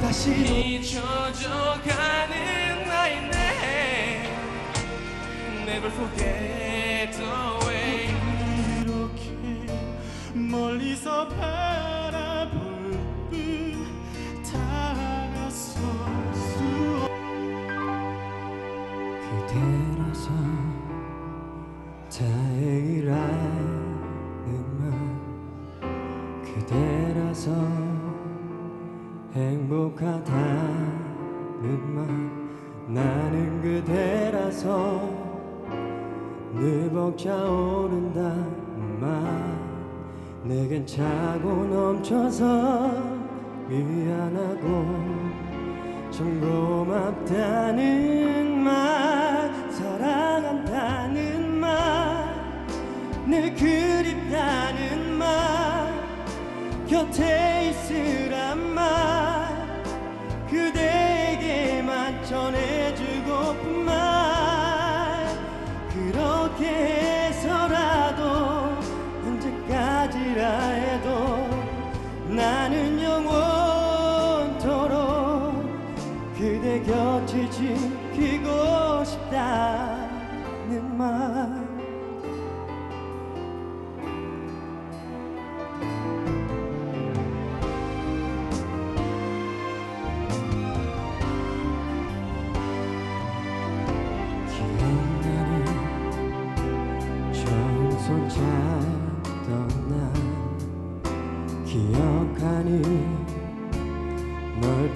다시 잊혀져가는 나인데 Never forget the way. 이렇게 멀리서 바라볼 뿐 다가설 수 없... 그대라서 다 그대라서 늘 벅차오른다는 말 내겐 차고 넘쳐서 미안하고 참 고맙다는 말 사랑한다는 말늘 그립다는 말 곁에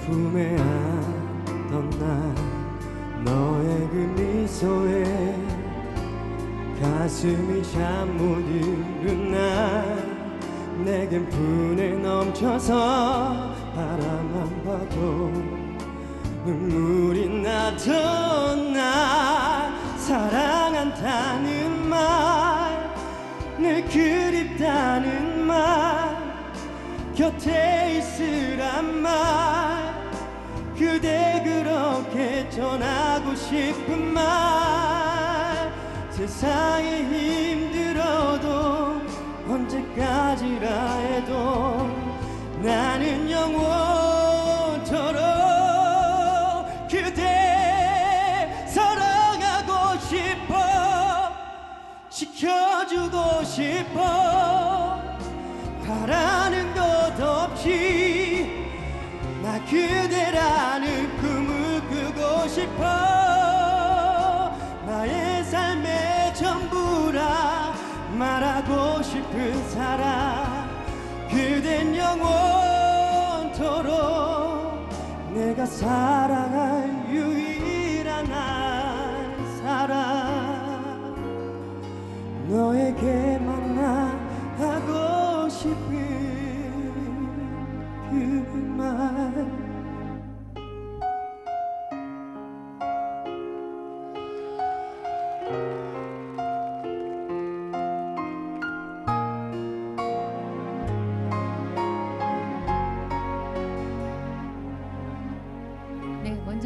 품에 안던 날 너의 그 미소에 가슴이 잠못 이룬 날 내겐 분에 넘쳐서 바라만 봐도 눈물이 나던 날 사랑한다는 말늘 그립다는 말 곁에 있으란 말 그대 그렇게 전하고 싶은 말. 세상이 힘들어도 언제까지라 해도 나는 영원토록 그대 사랑하고 싶어. 지켜주고 싶어 싶은 사람 그댄 영원토록 내가 사랑할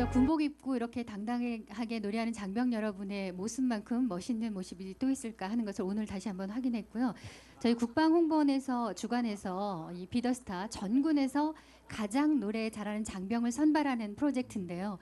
먼저 군복 입고 이렇게 당당하게 노래하는 장병 여러분의 모습만큼 멋있는 모습이 또 있을까 하는 것을 오늘 다시 한번 확인했고요. 저희 국방홍보원에서 주관해서 이 비더스타 전군에서 가장 노래 잘하는 장병을 선발하는 프로젝트인데요.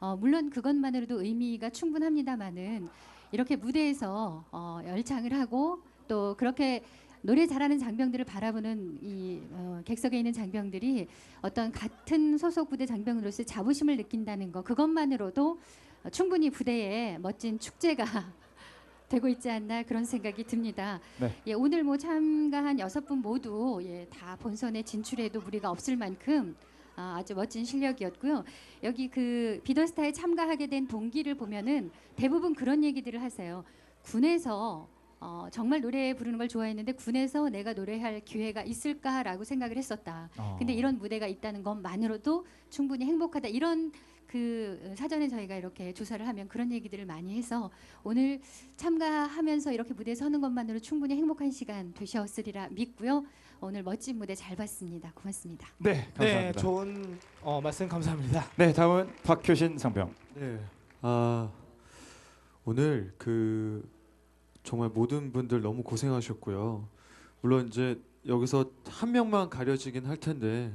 어, 물론 그것만으로도 의미가 충분합니다만은 이렇게 무대에서 어, 열창을 하고 또 그렇게 노래 잘하는 장병들을 바라보는 이 어, 객석에 있는 장병들이 어떤 같은 소속 부대 장병으로서 자부심을 느낀다는 거 그것만으로도 어, 충분히 부대에 멋진 축제가 되고 있지 않나 그런 생각이 듭니다. 네. 예, 오늘 뭐 참가한 여섯 분 모두 예, 다 본선에 진출해도 무리가 없을 만큼 아, 아주 멋진 실력이었고요. 여기 그 비더스타에 참가하게 된 동기를 보면은 대부분 그런 얘기들을 하세요. 군에서 어, 정말 노래 부르는 걸 좋아했는데 군에서 내가 노래할 기회가 있을까라고 생각을 했었다. 어. 근데 이런 무대가 있다는 것만으로도 충분히 행복하다. 이런 그 사전에 저희가 이렇게 조사를 하면 그런 얘기들을 많이 해서 오늘 참가하면서 이렇게 무대에 서는 것만으로 충분히 행복한 시간 되셨으리라 믿고요. 오늘 멋진 무대 잘 봤습니다. 고맙습니다. 네, 감사합니다. 네, 좋은 어, 말씀 감사합니다. 네, 다음은 박효신 상병. 네. 아 오늘 그 정말 모든 분들 너무 고생하셨고요. 물론 이제 여기서 한 명만 가려지긴 할 텐데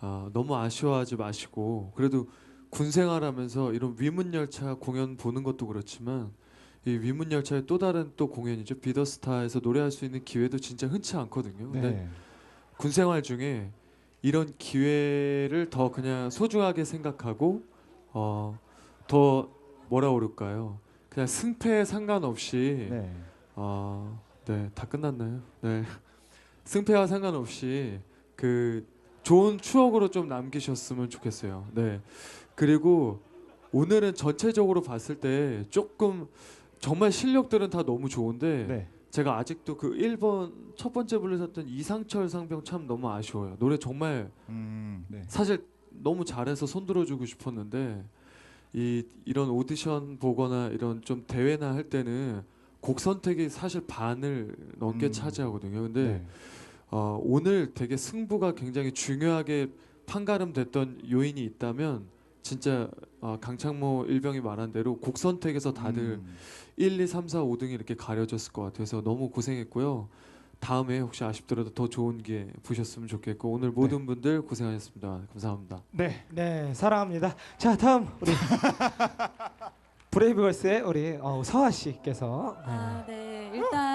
아, 너무 아쉬워하지 마시고 그래도 군 생활하면서 이런 위문 열차 공연 보는 것도 그렇지만 이 위문 열차의 또 다른 또 공연이죠 비더스타에서 노래할 수 있는 기회도 진짜 흔치 않거든요. 근데 네. 군 생활 중에 이런 기회를 더 그냥 소중하게 생각하고 어, 더 뭐라 그럴까요? 그냥 승패에 상관없이 네. 아, 네, 다 끝났나요? 네. 승패와 상관없이 그 좋은 추억으로 좀 남기셨으면 좋겠어요. 네. 그리고 오늘은 전체적으로 봤을 때 조금 정말 실력들은 다 너무 좋은데 네. 제가 아직도 그 1번 첫 번째 불렀었던 이상철 상병 참 너무 아쉬워요. 노래 정말 음, 네. 사실 너무 잘해서 손 들어 주고 싶었는데 이 이런 오디션 보거나 이런 좀 대회나 할 때는 곡 선택이 사실 반을 넘게 음. 차지하거든요. 근데 네. 어, 오늘 되게 승부가 굉장히 중요하게 판가름됐던 요인이 있다면 진짜 어, 강창모 일병이 말한 대로 곡 선택에서 다들 음. 1, 2, 3, 4, 5등이 이렇게 가려졌을 것 같아서 너무 고생했고요. 다음에 혹시 아쉽더라도 더 좋은 기회 보셨으면 좋겠고 오늘 모든 분들 고생하셨습니다. 감사합니다. 네. 네, 사랑합니다. 자, 다음 우리 브레이브걸스의 우리 어, 서아 씨께서 아, 네. 일단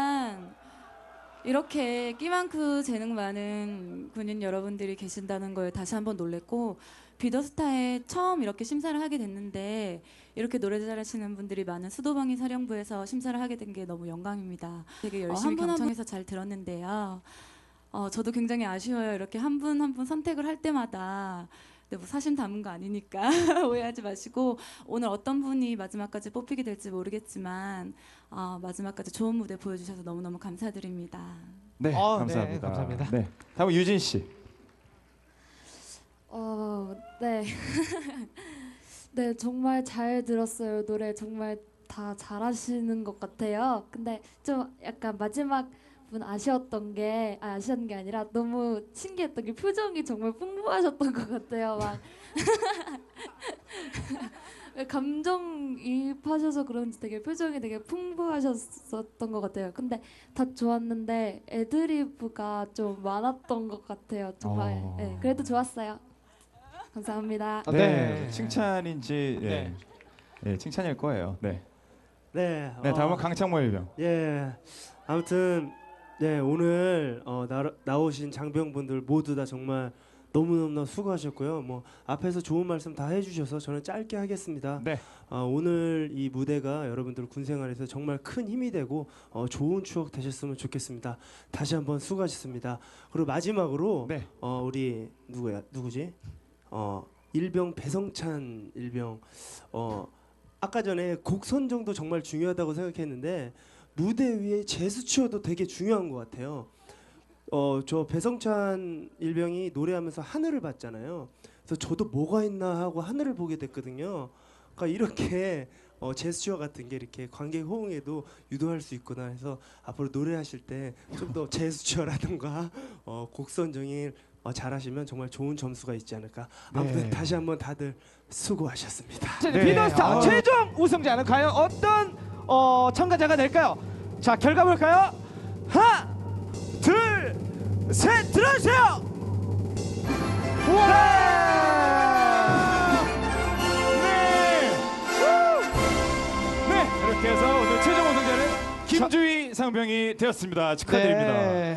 이렇게 끼 많고 재능 많은 군인 여러분들이 계신다는 걸 다시 한번 놀랬고 비더스타에 처음 이렇게 심사를 하게 됐는데 이렇게 노래 잘하시는 분들이 많은 수도방위 사령부에서 심사를 하게 된 게 너무 영광입니다. 되게 열심히 한분 한 경청해서 잘 들었는데요. 어, 저도 굉장히 아쉬워요. 이렇게 한 분 한 분 선택을 할 때마다 근데 뭐 사심 담은 거 아니니까 오해하지 마시고 오늘 어떤 분이 마지막까지 뽑히게 될지 모르겠지만 어, 마지막까지 좋은 무대 보여주셔서 너무너무 감사드립니다. 네. 어, 네, 감사합니다. 감사합니다. 네. 다음 유진 씨. 어, 네. 네, 정말 잘 들었어요. 노래 정말 다 잘하시는 것 같아요. 근데 좀 약간 마지막 분 아쉬웠던 게 아, 아쉬운 게 아니라 너무 신기했던 게 표정이 정말 풍부하셨던 것 같아요. 막 감정이입하셔서 그런지 되게 표정이 되게 풍부하셨었던 것 같아요. 근데 다 좋았는데 애드리브가 좀 많았던 것 같아요. 정말. 어. 네, 그래도 좋았어요. 감사합니다. 아, 네. 네. 칭찬인지 예. 네. 예, 칭찬일 거예요. 네. 네. 네, 어, 다음은 강창모 일병. 예. 아무튼 네 오늘 어, 나, 나오신 장병분들 모두 다 정말 너무너무 수고하셨고요. 뭐 앞에서 좋은 말씀 다 해주셔서 저는 짧게 하겠습니다. 네. 어, 오늘 이 무대가 여러분들 군 생활에서 정말 큰 힘이 되고 어, 좋은 추억 되셨으면 좋겠습니다. 다시 한번 수고하셨습니다. 그리고 마지막으로 네. 어, 우리 누구야 누구지? 어, 일병 배성찬 일병 어, 아까 전에 곡 선정도 정말 중요하다고 생각했는데 무대 위에 제스처도 되게 중요한 것 같아요. 어, 저 배성찬 일병이 노래하면서 하늘을 봤잖아요. 그래서 저도 뭐가 있나 하고 하늘을 보게 됐거든요. 그러니까 이렇게 어, 제스처 같은 게 이렇게 관객 호응에도 유도할 수 있구나 해서 앞으로 노래하실 때 좀 더 제스처라든가 어, 곡 선정이 어, 잘하시면 정말 좋은 점수가 있지 않을까. 아무튼 네. 다시 한번 다들 수고하셨습니다. 자, 네. 비더스타 아. 최종 우승자는 과연 어떤 어, 참가자가 될까요? 자, 결과 볼까요? 하나, 둘, 셋, 들어주세요. 와! 네. 네. 이렇게 해서 오늘 최종 우승자는 김주희 상병이 되었습니다. 축하드립니다. 네.